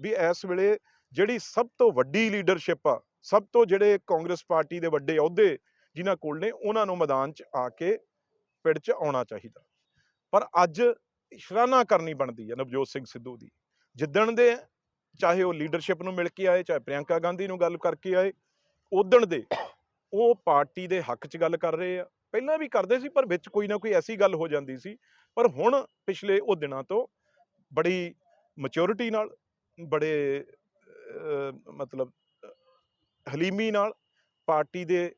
ਵੀ ਇਸ ਵੇਲੇ ਜਿਹੜੀ ਸਭ ਤੋਂ ਵੱਡੀ ਲੀਡਰਸ਼ਿਪ ਆ, ਸਭ ਤੋਂ ਜਿਹੜੇ ਕਾਂਗਰਸ ਪਾਰਟੀ ਦੇ ਵੱਡੇ ਅਹੁਦੇ ਜਿਨ੍ਹਾਂ ਕੋਲ ਨੇ, ਉਹਨਾਂ ਨੂੰ ਮੈਦਾਨ 'ਚ ਆ ਕੇ ਪਿੰਡ 'ਚ ਆਉਣਾ ਚਾਹੀਦਾ। ਪਰ ਅੱਜ ਸ਼ਰਾਨਾ ਕਰਨੀ ਬਣਦੀ ਹੈ ਨਵਜੋਤ ਸਿੰਘ ਸਿੱਧੂ ਦੀ। ਜਿੱਦਣ ਦੇ ਚਾਹੇ ਉਹ ਲੀਡਰਸ਼ਿਪ ਨੂੰ ਮਿਲ ਕੇ ਆਏ, ਚਾਹੇ ਪ੍ਰਿਯੰਕਾ ਗਾਂਧੀ ਨੂੰ ਗੱਲ ਕਰਕੇ ਆਏ ਉਦਣ ਦੇ ਉਹ ਪਾਰਟੀ ਦੇ ਹੱਕ 'ਚ ਗੱਲ ਕਰ ਰਹੇ ਆ। ਪਹਿਲਾਂ ਵੀ ਕਰਦੇ ਸੀ, ਪਰ ਵਿੱਚ ਕੋਈ ਨਾ ਕੋਈ ਐਸੀ ਗੱਲ ਹੋ ਜਾਂਦੀ ਸੀ। ਪਰ ਹੁਣ ਪਿਛਲੇ ਉਹ ਦਿਨਾਂ ਤੋਂ ਬੜੀ ਮੈਚੁਰਿਟੀ ਨਾਲ ਬੜੇ ਮਤਲਬ ਹਲੀਮੀ ਨਾਲ ਪਾਰਟੀ ਦੇ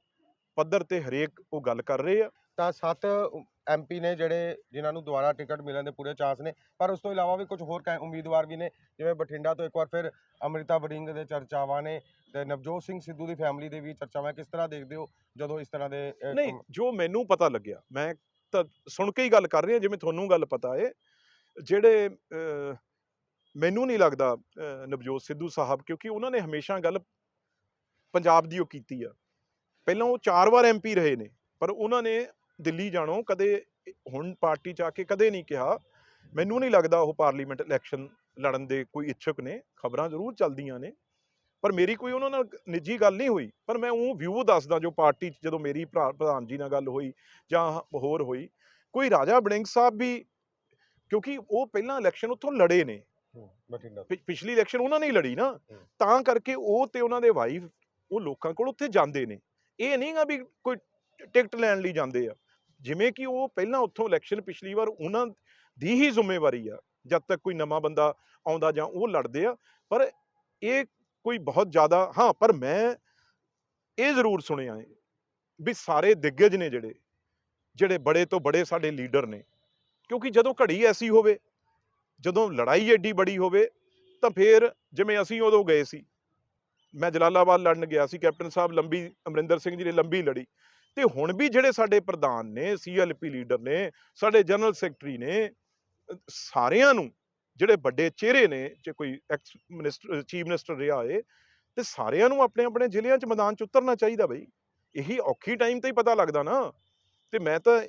ਪੱਧਰ ਤੇ ਹਰੇਕ ਉਹ ਗੱਲ ਕਰ ਰਹੇ ਆ। ਤਾਂ ਸੱਤ ਐਮਪੀ ਨੇ ਜਿਹੜੇ ਜਿਨ੍ਹਾਂ ਨੂੰ ਦੁਬਾਰਾ ਟਿਕਟ ਮਿਲਣ ਦੇ ਪੂਰੇ ਚਾਂਸ ਨੇ ਪਰ ਉਸ ਤੋਂ ਇਲਾਵਾ ਵੀ ਕੁਝ ਹੋਰ ਉਮੀਦਵਾਰ ਵੀ ਨੇ ਜਿਵੇਂ ਬਠਿੰਡਾ ਤੋਂ ਇੱਕ ਵਾਰ ਫਿਰ ਅੰਮ੍ਰਿਤਾ ਵੜਿੰਗ ਦੇ ਚਰਚਾਵਾਂ ਨੇ ਤੇ ਨਵਜੋਤ ਸਿੰਘ ਸਿੱਧੂ ਦੀ ਫੈਮਿਲੀ ਦੇ ਵੀ ਚਰਚਾਵਾਂ ਕਿਸ ਤਰ੍ਹਾਂ ਦੇਖਦੇ ਹੋ ਜਦੋਂ ਇਸ ਤਰ੍ਹਾਂ ਦੇ ਨਹੀਂ ਜੋ ਮੈਨੂੰ ਪਤਾ ਲੱਗਿਆ ਮੈਂ ਤਾਂ ਸੁਣ ਕੇ ਹੀ ਗੱਲ ਕਰ ਰਿਹਾ ਜਿਵੇਂ ਤੁਹਾਨੂੰ ਗੱਲ ਪਤਾ ਏ ਜਿਹੜੇ ਮੈਨੂੰ ਨਹੀਂ ਲੱਗਦਾ ਨਵਜੋਤ ਸਿੱਧੂ ਸਾਹਿਬ, ਕਿਉਂਕਿ ਉਹਨਾਂ ਨੇ ਹਮੇਸ਼ਾ ਗੱਲ ਪੰਜਾਬ ਦੀ ਉਹ ਕੀਤੀ ਆ। ਪਹਿਲਾਂ ਉਹ ਚਾਰ ਵਾਰ ਐਮਪੀ ਰਹੇ ਨੇ, ਪਰ ਉਹਨਾਂ ਨੇ ਦਿੱਲੀ ਜਾਣੋਂ, ਕਦੇ ਹੁਣ ਪਾਰਟੀ ਚ ਆ ਕੇ ਕਦੇ ਨਹੀਂ ਕਿਹਾ। ਮੈਨੂੰ ਨਹੀਂ ਲੱਗਦਾ ਉਹ ਪਾਰਲੀਮੈਂਟ ਇਲੈਕਸ਼ਨ ਲੜਨ ਦੇ ਕੋਈ ਇੱਛੁਕ ਨੇ, ਖਬਰਾਂ ਜ਼ਰੂਰ ਚੱਲਦੀਆਂ ਨੇ, ਪਰ ਮੇਰੀ ਕੋਈ ਉਹਨਾਂ ਨਾਲ ਨਿੱਜੀ ਗੱਲ ਨਹੀਂ ਹੋਈ। ਪਰ ਮੈਂ ਉਹ ਵਿਊ ਦੱਸਦਾ ਜੋ ਪਾਰਟੀ 'ਚ ਜਦੋਂ ਮੇਰੀ ਭਰਾ- ਪ੍ਰਧਾਨ ਜੀ ਨਾਲ ਗੱਲ ਹੋਈ ਜਾਂ ਹੋਰ ਹੋਈ, ਕੋਈ ਰਾਜਾ ਬੜਿੰਗ ਸਾਹਿਬ ਵੀ, ਕਿਉਂਕਿ ਉਹ ਪਹਿਲਾਂ ਇਲੈਕਸ਼ਨ ਉੱਥੋਂ ਲੜੇ ਨੇ। ਬਠਿੰਡਾ ਤੋਂ। ਪਿ- ਪਿਛਲੀ ਇਲੈਕਸ਼ਨ ਉਹਨਾਂ ਨੇ ਹੀ ਲੜੀ ਨਾ। ਹੂੰ। ਤਾਂ ਕਰਕੇ ਉਹ ਤੇ ਉਹਨਾਂ ਦੇ ਵਾਈਫ ਉਹ ਲੋਕਾਂ ਕੋਲ ਉੱਥੇ ਜਾਂਦੇ ਨੇ। ਇਹ ਨਹੀਂਗਾ ਵੀ ਕੋਈ ਟਿਕਟ ਲੈਣ ਲਈ ਜਾਂਦੇ ਆ। ਜਿਵੇਂ ਕਿ ਉਹ ਪਹਿਲਾਂ ਉੱਥੋਂ ਇਲੈਕਸ਼ਨ ਪਿਛਲੀ ਵਾਰ ਉਹਨਾਂ ਦੀ ਹੀ ਜ਼ਿੰਮੇਵਾਰੀ ਆ। ਜਦ ਤੱਕ ਕੋਈ ਨਵਾਂ ਬੰਦਾ ਆਉਂਦਾ ਜਾਂ ਉਹ ਲੜਦੇ ਆ ਪਰ ਇਹ ਕੋਈ ਬਹੁਤ ਜ਼ਿਆਦਾ ਹਾਂ ਪਰ ਮੈਂ ਇਹ ਜ਼ਰੂਰ ਸੁਣਿਆ ਹੈ ਵੀ ਸਾਰੇ ਦਿੱਗਜ ਨੇ ਜਿਹੜੇ ਜਿਹੜੇ ਬੜੇ ਤੋਂ ਬੜੇ ਸਾਡੇ ਲੀਡਰ ਨੇ। ਕਿਉਂਕਿ ਜਦੋਂ ਘੜੀ ਐਸੀ ਹੋਵੇ ਜਦੋਂ ਲੜਾਈ ਐਡੀ ਬੜੀ ਹੋਵੇ, ਤਾਂ ਫਿਰ ਜਿਵੇਂ ਅਸੀਂ ਉਦੋਂ ਗਏ ਸੀ, ਮੈਂ ਜਲਾਲਾਬਾਦ ਲੜਨ ਗਿਆ ਸੀ, ਕੈਪਟਨ ਸਾਹਿਬ ਲੰਬੀ, ਅਮਰਿੰਦਰ ਸਿੰਘ ਜੀ ਨੇ ਲੰਬੀ ਲੜੀ, ਤੇ ਹੁਣ ਵੀ ਜਿਹੜੇ ਸਾਡੇ ਪ੍ਰਧਾਨ ਨੇ ਸੀਐਲਪੀ ਲੀਡਰ ਨੇ, ਸਾਡੇ ਜਨਰਲ ਸੈਕਟਰੀ ਨੇ, ਸਾਰਿਆਂ ਨੂੰ, ਜਿਹੜੇ ਵੱਡੇ ਚਿਹਰੇ ਨੇ, ਜੇ ਕੋਈ ਐਕਸ ਮਿਨਿਸਟਰ, ਚੀਫ ਮਿਨਿਸਟਰ ਰਿਹਾ ਏ ਤੇ ਸਾਰਿਆਂ ਨੂੰ ਆਪਣੇ ਆਪਣੇ ਜ਼ਿਲ੍ਹਿਆਂ 'ਚ ਮੈਦਾਨ 'ਚ ਉਤਰਨਾ ਚਾਹੀਦਾ ਬਈ। ਇਹੀ ਔਖੀ ਟਾਈਮ ਤੇ ਹੀ ਪਤਾ ਲੱਗਦਾ ਨਾ। ਤੇ ਮੈਂ ਤਾਂ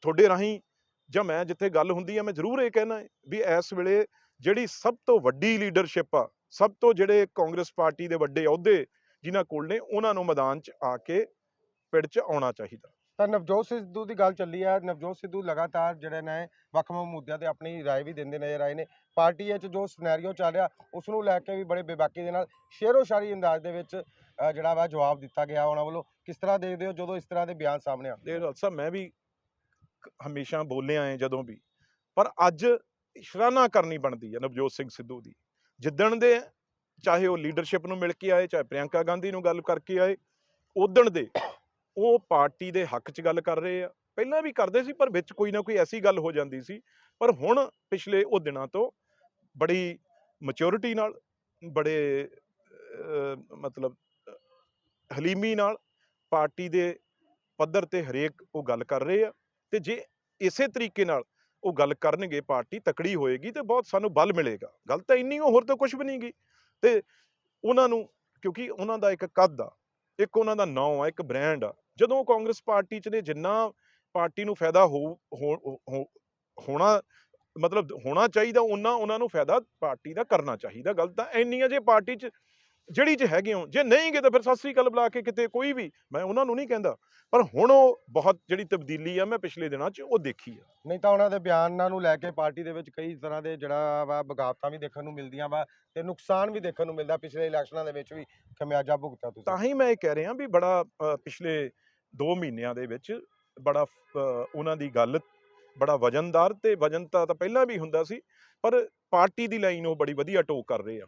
ਤੁਹਾਡੇ ਰਾਹੀਂ ਜਾਂ ਮੈਂ ਜਿੱਥੇ ਗੱਲ ਹੁੰਦੀ ਆ ਮੈਂ ਜ਼ਰੂਰ ਇਹ ਕਹਿਣਾ ਹੈ ਵੀ ਇਸ ਵੇਲੇ ਜਿਹੜੀ ਸਭ ਤੋਂ ਵੱਡੀ ਲੀਡਰਸ਼ਿਪ ਆ ਸਭ ਤੋਂ ਜਿਹੜੇ ਕਾਂਗਰਸ ਪਾਰਟੀ ਦੇ ਵੱਡੇ ਅਹੁਦੇ ਜਿਨ੍ਹਾਂ ਕੋਲ ਨੇ ਉਹਨਾਂ ਨੂੰ ਮੈਦਾਨ 'ਚ ਆ ਕੇ ਪਿੰਡ 'ਚ ਆਉਣਾ ਚਾਹੀਦਾ ਤਾਂ ਨਵਜੋਤ ਸਿੱਧੂ ਦੀ ਗੱਲ ਚੱਲੀ ਹੈ ਨਵਜੋਤ ਸਿੱਧੂ ਲਗਾਤਾਰ ਜਿਹੜੇ ਨੇ ਵੱਖ-ਵੱਖ ਮੁੱਦਿਆਂ ਤੇ ਆਪਣੀ رائے ਵੀ ਦਿੰਦੇ ਨਜ਼ਰ ਆਏ ਨੇ ਪਾਰਟੀ ਵਿੱਚ ਜੋ ਸਿਨੈਰੀਓ ਚੱਲ ਰਿਹਾ ਉਸ ਨੂੰ ਲੈ ਕੇ ਵੀ ਬੜੇ ਬੇਬਾਕੀ ਦੇ ਨਾਲ ਸ਼ੇਰੋ-ਸ਼ਾਰੀ ਅੰਦਾਜ਼ ਦੇ ਵਿੱਚ ਅ, ਜਿਹੜਾ ਵਾ ਜਵਾਬ ਦਿੱਤਾ ਗਿਆ ਉਹਨਾਂ ਵੱਲੋਂ ਕਿਸ ਤਰ੍ਹਾਂ ਦੇਖਦੇ ਹੋ ਜਦੋਂ ਇਸ ਤਰ੍ਹਾਂ ਦੇ ਬਿਆਨ ਸਾਹਮਣੇ ਆਉਂਦੇ ਇਹ ਗੱਲ ਸਾਹਿਬ ਮੈਂ ਵੀ ਕ- ਹਮੇਸ਼ਾ ਬੋਲਿਆ ਹੈ ਜਦੋਂ ਵੀ। ਪਰ ਅੱਜ ਸ਼ਰਾਨਾ ਕਰਨੀ ਬਣਦੀ ਹੈ ਨਵਜੋਤ ਸਿੰਘ ਸਿੱਧੂ ਦੀ। ਜਿੱਦਣ ਦੇ ਚਾਹੇ ਉਹ ਲੀਡਰਸ਼ਿਪ ਨੂੰ ਮਿਲ ਕੇ ਆਏ, ਚਾਹੇ ਪ੍ਰਿਯੰਕਾ ਗਾਂਧੀ ਨੂੰ ਗੱਲ ਕਰਕੇ ਆਏ ਉਦਣ ਦੇ ਉਹ ਪਾਰਟੀ ਦੇ ਹੱਕ 'ਚ ਗੱਲ ਕਰ ਰਹੇ ਆ। ਪਹਿਲਾਂ ਵੀ ਕਰਦੇ ਸੀ, ਪਰ ਵਿੱਚ ਕੋਈ ਨਾ ਕੋਈ ਐਸੀ ਗੱਲ ਹੋ ਜਾਂਦੀ ਸੀ। ਪਰ ਹੁਣ ਪਿਛਲੇ ਉਹ ਦਿਨਾਂ ਤੋਂ ਬੜੀ ਮੈਚੁਰਿਟੀ ਨਾਲ, ਬੜੇ ਮਤਲਬ ਹਲੀਮੀ ਨਾਲ ਪਾਰਟੀ ਦੇ ਪੱਧਰ ਤੇ ਹਰੇਕ ਉਹ ਗੱਲ ਕਰ ਰਹੇ ਆ। ਤੇ ਜੇ ਇਸੇ ਤਰੀਕੇ ਨਾਲ ਉਹ ਗੱਲ ਕਰਨਗੇ, ਪਾਰਟੀ ਤਕੜੀ ਹੋਏਗੀ ਤੇ ਬਹੁਤ ਸਾਨੂੰ ਬਲ ਮਿਲੇਗਾ। ਗੱਲ ਤਾਂ ਇੰਨੀ ਹੋਰ ਤਾਂ ਕੁਝ ਵੀ ਨਹੀਂ ਗੀ। ਤੇ ਉਹਨਾਂ ਨੂੰ, ਕਿਉਂਕਿ ਉਹਨਾਂ ਦਾ ਇੱਕ ਕੱਦ ਆ, ਇੱਕ ਉਹਨਾਂ ਦਾ ਨਾਂ ਆ, ਇੱਕ ਬ੍ਰਾਂਡ ਆ। ਜਦੋਂ ਕਾਂਗਰਸ ਪਾਰਟੀ ਚ ਨੇ ਜਿੰਨਾ ਪਾਰਟੀ ਨੂੰ ਫਾਇਦਾ ਹੋ, ਹੋਣਾ, ਮਤਲਬ ਹੋਣਾ ਚਾਹੀਦਾ, ਉਹਨਾਂ ਉਹਨਾਂ ਨੂੰ ਫਾਇਦਾ ਪਾਰਟੀ ਦਾ ਕਰਨਾ ਚਾਹੀਦਾ। ਗੱਲ ਤਾਂ ਇੰਨੀ ਆ, ਜੇ ਪਾਰਟੀ ਚ ਜਿਹੜੀ ਚ ਹੈਗੇ ਹੋ ਜੇ ਨਹੀਂ ਗੇ ਤਾਂ ਫਿਰ ਸਤਿ ਸ੍ਰੀ ਅਕਾਲ ਬੁਲਾ ਕੇ ਕਿਤੇ ਕੋਈ ਵੀ ਮੈਂ ਉਹਨਾਂ ਨੂੰ ਨਹੀਂ ਕਹਿੰਦਾ। ਪਰ ਹੁਣ ਉਹ ਬਹੁਤ ਜਿਹੜੀ ਤਬਦੀਲੀ ਆ ਮੈਂ ਪਿਛਲੇ ਦਿਨਾਂ 'ਚ ਉਹ ਦੇਖੀ ਆ। ਨਹੀਂ ਤਾਂ ਉਹਨਾਂ ਦੇ ਬਿਆਨਾਂ ਨੂੰ ਲੈ ਕੇ ਪਾਰਟੀ ਦੇ ਵਿੱਚ ਕਈ ਤਰ੍ਹਾਂ ਦੇ ਜਿਹੜਾ ਵਾ ਬਗਾਵਤਾਂ ਵੀ ਦੇਖਣ ਨੂੰ ਮਿਲਦੀਆਂ ਵਾ ਤੇ ਨੁਕਸਾਨ ਵੀ ਦੇਖਣ ਨੂੰ ਮਿਲਦਾ ਪਿਛਲੇ ਇਲੈਕਸ਼ਨਾਂ ਦੇ ਵਿੱਚ ਵੀ ਖਮਿਆਜਾ ਭੁਗਤਿਆ ਤੁਸੀਂ। ਤਾਂ ਹੀ ਮੈਂ ਇਹ ਕਹਿ ਰਿਹਾ ਵੀ ਬੜਾ ਪਿਛਲੇ 2 ਮਹੀਨਿਆਂ ਦੇ ਵਿੱਚ ਬੜਾ ਉਹਨਾਂ ਦੀ ਗੱਲ ਬੜਾ ਵਜਨਦਾਰ ਤੇ ਵਜਨਤਾ ਤਾਂ ਪਹਿਲਾਂ ਵੀ ਹੁੰਦਾ ਸੀ ਪਰ ਪਾਰਟੀ ਦੀ ਲਾਈਨ ਉਹ ਬੜੀ ਵਧੀਆ ਟੋਕ ਕਰ ਰਹੇ ਆ।